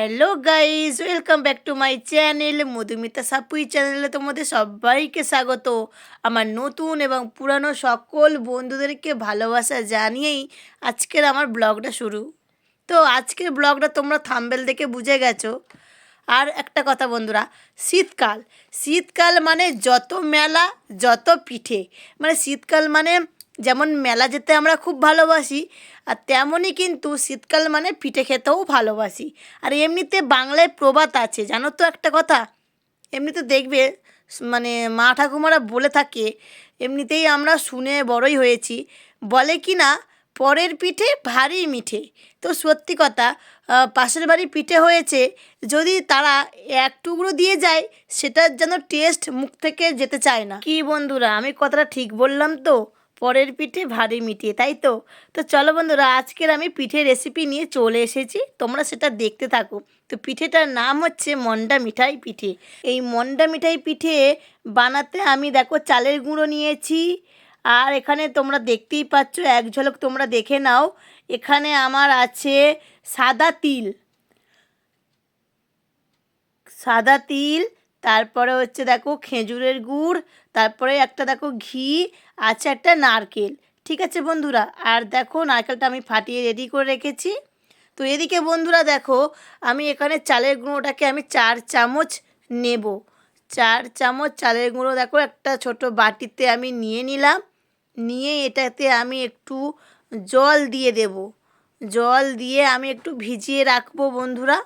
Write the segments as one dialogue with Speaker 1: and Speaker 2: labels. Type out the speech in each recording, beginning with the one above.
Speaker 1: Hello guys welcome back to my channel Madhumita Sapui চ্যানেলে তোমাদের সবাইকে স্বাগত। আমার নতুন এবং পুরানো সকল বন্ধুদেরকে ভালোবাসা জানিয়েই আজকের আমার ব্লগটা শুরু। তো আজকের ব্লগটা তোমরা থাম্বেল দেখে বুঝে গেছো। আর একটা কথা বন্ধুরা, শীতকাল। শীতকাল মানে যত মেলা, যত পিঠে। মানে শীতকাল মানে যেমন মেলা যেতে আমরা খুব ভালোবাসি, আর তেমনই কিন্তু শীতকাল মানে পিঠে খেতেও ভালোবাসি। আর এমনিতে বাংলায় প্রবাদ আছে, জানো তো একটা কথা? এমনিতে দেখবে মানে মা ঠাকুমারা বলে থাকে, এমনিতেই আমরা শুনে বড়ই হয়েছি, বলে কি না, পরের পিঠে ভারী মিঠে। তো সত্যি কথা পাশের বাড়ি পিঠে হয়েছে, যদি তারা এক টুকরো দিয়ে যায়, সেটার যেন টেস্ট মুখ থেকে যেতে চায় না। কি বন্ধুরা, আমি কথাটা ঠিক বললাম তো? পরের পিঠে ভারী মিটিয়ে, তাই তো? তো চলো বন্ধুরা, আজকের আমি পিঠে রেসিপি নিয়ে চলে এসেছি। তোমরা সেটা দেখতে থাকো। তো পিঠেটার নাম হচ্ছে মন্ডা মিঠাই পিঠে। এই মন্ডা মিঠাই পিঠে বানাতে আমি দেখো চালের গুঁড়ো নিয়েছি। আর এখানে তোমরা দেখতেই পাচ্ছ, এক ঝলক তোমরা দেখে নাও, এখানে আমার আছে সাদা তিল। সাদা তিল তারপরে হচ্ছে দেখো খেজুরের গুড়, তারপরে একটা দেখো ঘি, আছে একটা নারকেল। ঠিক আছে বন্ধুরা? আর দেখো নারকেলটা আমি ফাটিয়ে রেডি করে রেখেছি। তো এদিকে বন্ধুরা দেখো, আমি এখানে চালের গুঁড়োটাকে আমি চার চামচ নেব। চার চামচ চালের গুঁড়ো দেখো একটা ছোট বাটিতে আমি নিয়ে নিলাম। নিয়ে এটাতে আমি একটু জল দিয়ে দেব। জল দিয়ে আমি একটু ভিজিয়ে রাখব বন্ধুরা।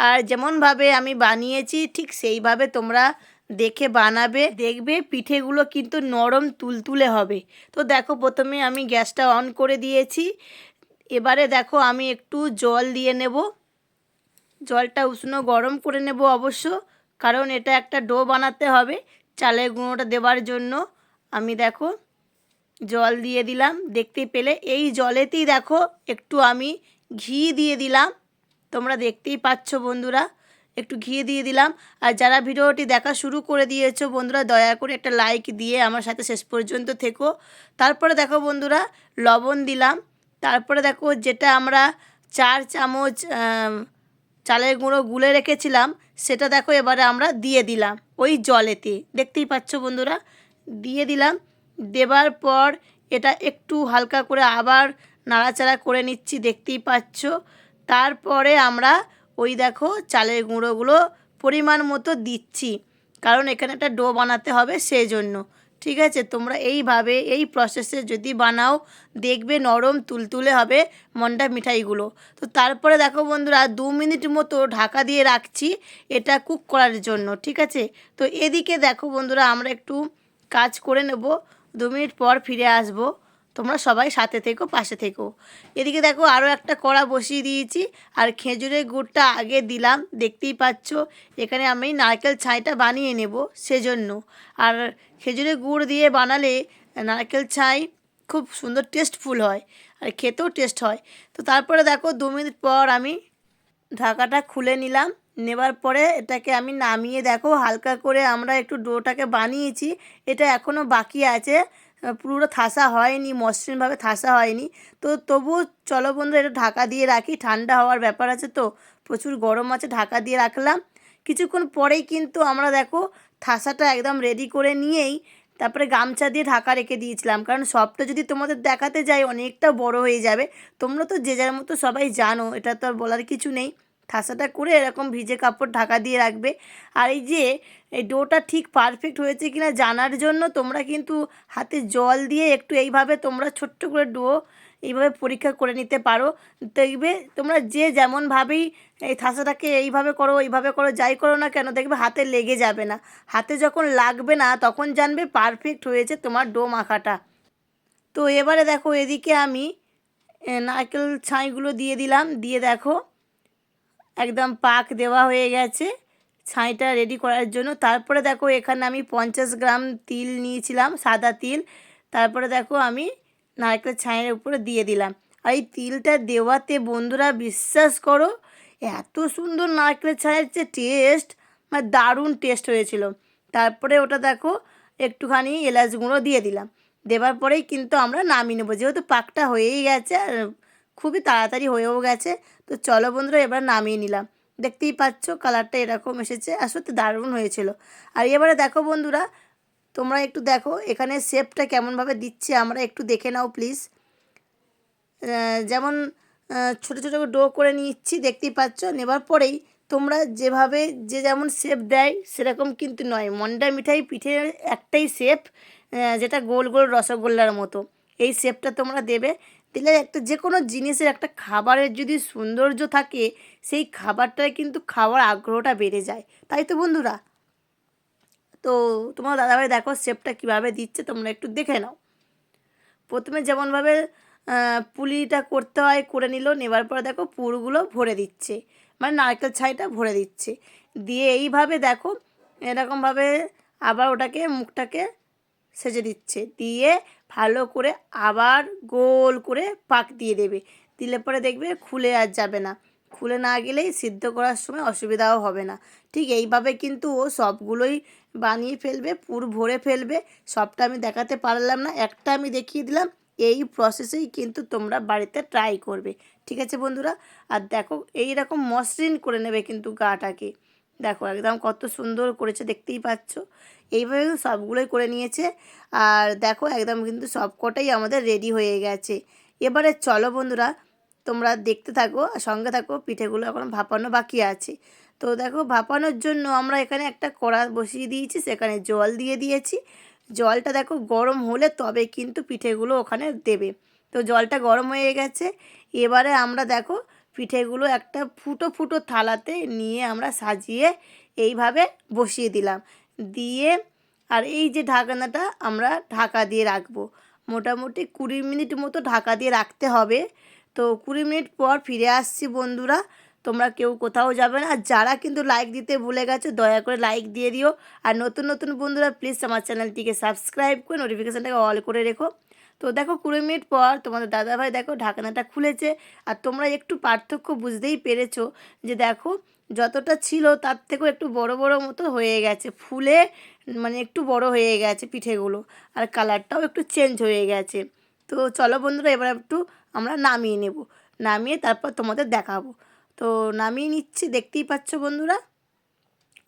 Speaker 1: আর যেমনভাবে আমি বানিয়েছি, ঠিক সেইভাবে তোমরা দেখে বানাবে। দেখবে পিঠেগুলো কিন্তু নরম তুলতুলে হবে। তো দেখো, প্রথমে আমি গ্যাসটা অন করে দিয়েছি। এবারে দেখো, আমি একটু জল দিয়ে নেব। জলটা উষ্ণ গরম করে নেব অবশ্য, কারণ এটা একটা ডো বানাতে হবে চালের গুঁড়োটা দেওয়ার জন্য। আমি দেখো, জল দিয়ে দিলাম। দেখতে পেলে এই জলেতেই দেখো, একটু আমি ঘি দিয়ে দিলাম। তোমরা দেখতেই পাচ্ছ বন্ধুরা। একটু ঘি দিয়ে দিলাম। আর যারা ভিডিওটি দেখা শুরু করে দিয়েছ বন্ধুরা, দয়া করে একটা লাইক দিয়ে আমার সাথে শেষ পর্যন্ত থেকো। তারপরে দেখো বন্ধুরা, লবণ দিলাম। তারপরে দেখো যেটা আমরা চার চামচ চালের গুঁড়ো গুলে রেখেছিলাম, সেটা দেখো এবারে আমরা দিয়ে দিলাম ওই জলেতে। দেখতেই পাচ্ছ বন্ধুরা, দিয়ে দিলাম। দেবার পর এটা একটু হালকা করে আবার নাড়াচাড়া করে নিচ্ছি, দেখতেই পাচ্ছ। তারপরে আমরা ওই দেখো চালের গুঁড়োগুলো পরিমাণ মতো দিচ্ছি। কারণ এখানে একটা ডো বানাতে হবে সেই জন্য ঠিক আছে? তোমরা এইভাবে এই প্রসেসে যদি বানাও, দেখবে নরম তুলতুলে হবে মন্ডা মিঠাইগুলো। তো তারপরে দেখো বন্ধুরা, দু মিনিট মতো ঢাকা দিয়ে রাখছি এটা কুক করার জন্য। ঠিক আছে? তো এদিকে দেখো বন্ধুরা, আমরা একটু কাজ করে নেব। দু মিনিট পর ফিরে আসব। তোমরা সবাই সাথে থেকো, পাশে থেকো। এদিকে দেখো আরও একটা কড়া বসিয়ে দিয়েছি, আর খেজুরের গুড়টা আগে দিলাম, দেখতেই পাচ্ছ। এখানে আমি নারকেল ছাইটা বানিয়ে নেব সেজন্য। আর খেজুরের গুড় দিয়ে বানালে নারকেল ছাই খুব সুন্দর টেস্টফুল হয়, আর খেতেও টেস্ট হয়। তো তারপরে দেখো দু মিনিট পর আমি ঢাকাটা খুলে নিলাম, নেবার পরে এটাকে আমি নামিয়ে দেখো, হালকা করে আমরা একটু ডোটাকে বানিয়েছি, এটা এখনও বাকি আছে। পুরো থাসা হয়নি, মসৃণভাবে থাসা হয়নি। তো তবুও চলো বন্ধু এটা ঢাকা দিয়ে রাখি, ঠান্ডা হওয়ার ব্যাপার আছে তো, প্রচুর গরম আছে, ঢাকা দিয়ে রাখলাম। কিছুক্ষণ পরেই কিন্তু আমরা দেখো, থাসাটা একদম রেডি করে নিয়েই তারপরে গামছা দিয়ে ঢাকা রেখে দিয়েছিলাম। কারণ সবটা যদি তোমাদের দেখাতে যাই, অনেকটা বড় হয়ে যাবে। তোমরা তো যে যার মতো সবাই জানো, এটা তো আর বলার কিছু নেই। থাসাটা করে এরকম ভিজে কাপড় ঢাকা দিয়ে রাখবে। আর এই যে, এই ডোটা ঠিক পারফেক্ট হয়েছে কিনা জানার জন্য তোমরা কিন্তু হাতে জল দিয়ে একটু এইভাবে তোমরা ছোট্ট করে ডো এইভাবে পরীক্ষা করে নিতে পারো। দেখবে তোমরা যে যেমনভাবেই এই থাসাটাকে এইভাবে করো এইভাবে করো, যাই করো না কেন, দেখবে হাতে লেগে যাবে না। হাতে যখন লাগবে না, তখন জানবে পারফেক্ট হয়েছে তোমার ডো মাখাটা। তো এবারে দেখো এদিকে আমি নারকেল ছাইগুলো দিয়ে দিলাম। দিয়ে দেখো একদম পাক দেওয়া হয়ে গেছে। ছাইটা রেডি করার জন্য। তারপরে দেখো, এখানে আমি পঞ্চাশ গ্রাম তিল নিয়েছিলাম, সাদা তিল। তারপরে দেখো, আমি নারকেল ছাইয়ের উপরে দিয়ে দিলাম। আর এই তিলটা দেওয়াতে বন্ধুরা বিশ্বাস করো, এত সুন্দর নারকেল ছাইয়ের যে টেস্ট মানে দারুণ টেস্ট হয়েছিল। তারপরে ওটা দেখো, একটুখানি এলাচ গুঁড়ো দিয়ে দিলাম। দেওয়ার পরেই কিন্তু আমরা নামিয়ে নেব। যেহেতু পাকটা হয়েই গেছে, আর খুবই তাড়াতাড়ি হয়েও গেছে। তো চলো বন্ধুরা, এবার নামিয়ে নিলাম। দেখতেই পাচ্ছ কালারটা এরকম এসেছে আর সত্যি দারুণ হয়েছিল। আর এবারে দেখো বন্ধুরা, তোমরা একটু দেখো এখানে শেপটা কেমনভাবে দিচ্ছে, আমরা একটু দেখে নাও প্লিজ যেমন ছোটো ছোটো ডো করে নিচ্ছি, দেখতেই পাচ্ছ। নেবার পরেই তোমরা যেভাবে যে যেমন শেপ দেয়, সেরকম কিন্তু নয়। মন্ডা মিঠাই পিঠের একটাই শেপ যেটা গোল গোল রসগোল্লার মতো। এই শেপটা তোমরা দেবে। দিলে একটা যে কোনো জিনিসের একটা খাবারের যদি সৌন্দর্য থাকে, সেই খাবারটায় কিন্তু খাওয়ার আগ্রহটা বেড়ে যায়। তাই তো বন্ধুরা? তো তোমার দাদাভাই দেখো শেপটা কীভাবে দিচ্ছে, তোমরা একটু দেখে নাও। প্রথমে যেমনভাবে পুলিটা করতে হয়, করে নিল, নেবার পরে দেখো পুরগুলো ভরে দিচ্ছে মানে নারকেল ছাইটা ভরে দিচ্ছে। দিয়ে এইভাবে দেখো, এরকমভাবে আবার ওটাকে, মুখটাকে সেজে দিচ্ছে। দিয়ে ভালো করে আবার গোল করে পাক দিয়ে দেবে। দিলে পরে দেখবে খুলে আর যাবে না। খুলে না গেলেই সিদ্ধ করার সময় অসুবিধাও হবে না। ঠিক এইভাবে কিন্তু ও সবগুলোই বানিয়ে ফেলবে, পুর ভরে ফেলবে। সবটা আমি দেখাতে পারলাম না। একটা আমি দেখিয়ে দিলাম, এই প্রসেসেই কিন্তু তোমরা বাড়িতে ট্রাই করবে। ঠিক আছে বন্ধুরা? আর দেখো এই রকম মসৃণ করে নেবে কিন্তু গাটাকে। দেখো একদম কত সুন্দর করেছে, দেখতেই পাচ্ছ। এইভাবে সবগুলোই করে নিয়েছে। আর দেখো একদম কিন্তু সবকটাই আমাদের রেডি হয়ে গেছে। এবারে চলো বন্ধুরা, তোমরা দেখতে থাকো আর সঙ্গে থাকো, পিঠেগুলো এখন ভাপানো বাকি আছে। তো দেখো ভাপানোর জন্য আমরা এখানে একটা কড়া বসিয়ে দিয়েছি, সেখানে জল দিয়ে দিয়েছি। জলটা দেখো গরম হলে তবে কিন্তু পিঠেগুলো ওখানে দেবে। তো জলটা গরম হয়ে গেছে। এবারে আমরা দেখো পিঠেগুলো একটা ফুটো ফুটো থালাতে নিয়ে আমরা সাজিয়ে এইভাবে বসিয়ে দিলাম। দিয়ে আর এই যে ঢাকনাটা আমরা ঢাকা দিয়ে রাখব। মোটামুটি কুড়ি মিনিট মতো ঢাকা দিয়ে রাখতে হবে। তো কুড়ি মিনিট পর ফিরে আসছি বন্ধুরা। তোমরা কেউ কোথাও যাবে না। আর যারা কিন্তু লাইক দিতে ভুলে গেছো, দয়া করে লাইক দিয়ে দিও। আর নতুন নতুন বন্ধুরা প্লিজ আমার চ্যানেলটিকে সাবস্ক্রাইব করে নোটিফিকেশানটাকে অল করে রেখো। তো দেখো কুড়ি মিনিট পর তোমাদের দাদাভাই দেখো ঢাকনাটা খুলেছে, আর তোমরা একটু পার্থক্য বুঝতেই পেরেছ যে দেখো যতটা ছিল তার থেকেও একটু বড় বড় মতো হয়ে গেছে, ফুলে মানে একটু বড় হয়ে গেছে পিঠেগুলো, আর কালারটাও একটু চেঞ্জ হয়ে গেছে। তো চলো বন্ধুরা এবার একটু আমরা নামিয়ে নেব, নামিয়ে তারপর তোমাদের দেখাবো। তো নামিয়ে নিচ্ছি, দেখতেই পাচ্ছ বন্ধুরা?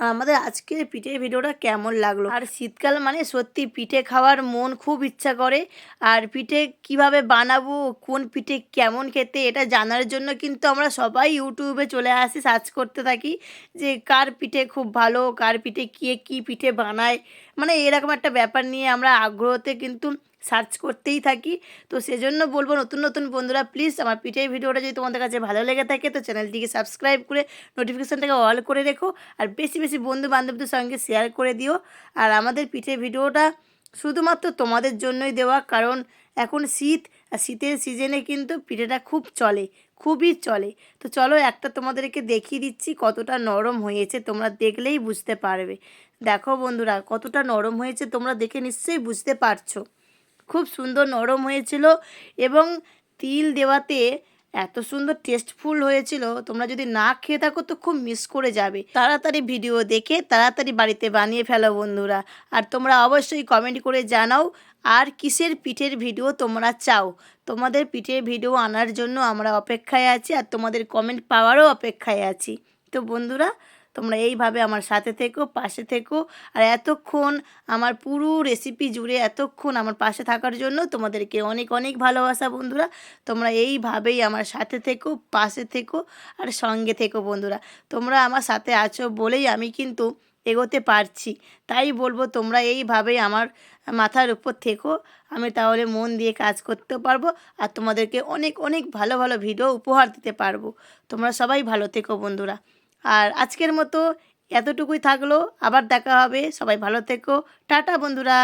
Speaker 1: আর আমাদের আজকের পিঠের ভিডিওটা কেমন লাগল? আর শীতকাল মানে সত্যি পিঠে খাওয়ার মন খুব ইচ্ছা করে। আর পিঠে কীভাবে বানাবো, কোন পিঠে কেমন খেতে, এটা জানার জন্য কিন্তু আমরা সবাই ইউটিউবে চলে আসি, সার্চ করতে থাকি যে কার পিঠে খুব ভালো, কার পিঠে কে কী পিঠে বানায়। মানে এরকম একটা ব্যাপার নিয়ে আমরা আগ্রহতে কিন্তু সার্চ করতেই থাকি। তো সেজন্য বলব নতুন নতুন বন্ধুরা প্লিজ আমার পিঠের ভিডিওটা যদি তোমাদের কাছে ভালো লেগে থাকে, তো চ্যানেলটিকে সাবস্ক্রাইব করে নোটিফিকেশানটাকে অল করে রেখো। আর বেশি বেশি বন্ধু বান্ধবদের সঙ্গে শেয়ার করে দিও। আর আমাদের পিঠের ভিডিওটা শুধুমাত্র তোমাদের জন্যই দেওয়া, কারণ এখন শীত, আর শীতের সিজনে কিন্তু পিঠেটা খুব চলে, খুবই চলে। তো চলো একটা তোমাদেরকে দেখিয়ে দিচ্ছি কতটা নরম হয়েছে, তোমরা দেখলেই বুঝতে পারবে। দেখো বন্ধুরা, কতটা নরম হয়েছে, তোমরা দেখে নিশ্চয়ই বুঝতে পারছ। খুব সুন্দর নরম হয়েছিল এবং তিল দেওয়াতে এত সুন্দর টেস্টফুল হয়েছিল। তোমরা যদি না খেয়ে থাকো তো খুব মিস করে যাবে। তাড়াতাড়ি ভিডিও দেখে তাড়াতাড়ি বাড়িতে বানিয়ে ফেলো বন্ধুরা। আর তোমরা অবশ্যই কমেন্ট করে জানাও, আর কিসের পিঠের ভিডিও তোমরা চাও? তোমাদের পিঠের ভিডিও আনার জন্য আমরা অপেক্ষায় আছি, আর তোমাদের কমেন্ট পাওয়ারও অপেক্ষায় আছি। তো বন্ধুরা তোমরা এইভাবে আমার সাথে থেকো, পাশে থেকো। আর এতক্ষণ আমার পুরো রেসিপি জুড়ে এতক্ষণ আমার পাশে থাকার জন্য তোমাদেরকে অনেক অনেক ভালোবাসা বন্ধুরা। তোমরা এইভাবেই আমার সাথে থেকো, পাশে থেকো আর সঙ্গে থেকো বন্ধুরা। তোমরা আমার সাথে আছো বলেই আমি কিন্তু এগোতে পারছি। তাই বলব তোমরা এইভাবেই আমার মাথার উপর থেকো। আমি তাহলে মন দিয়ে কাজ করতে পারব আর তোমাদেরকে অনেক অনেক ভালো ভালো ভিডিও উপহার দিতে পারব। তোমরা সবাই ভালো থেকো বন্ধুরা। আর আজকের মতো এতটুকুই থাকল। আবার দেখা হবে। সবাই ভালো থেকো। টাটা বন্ধুরা।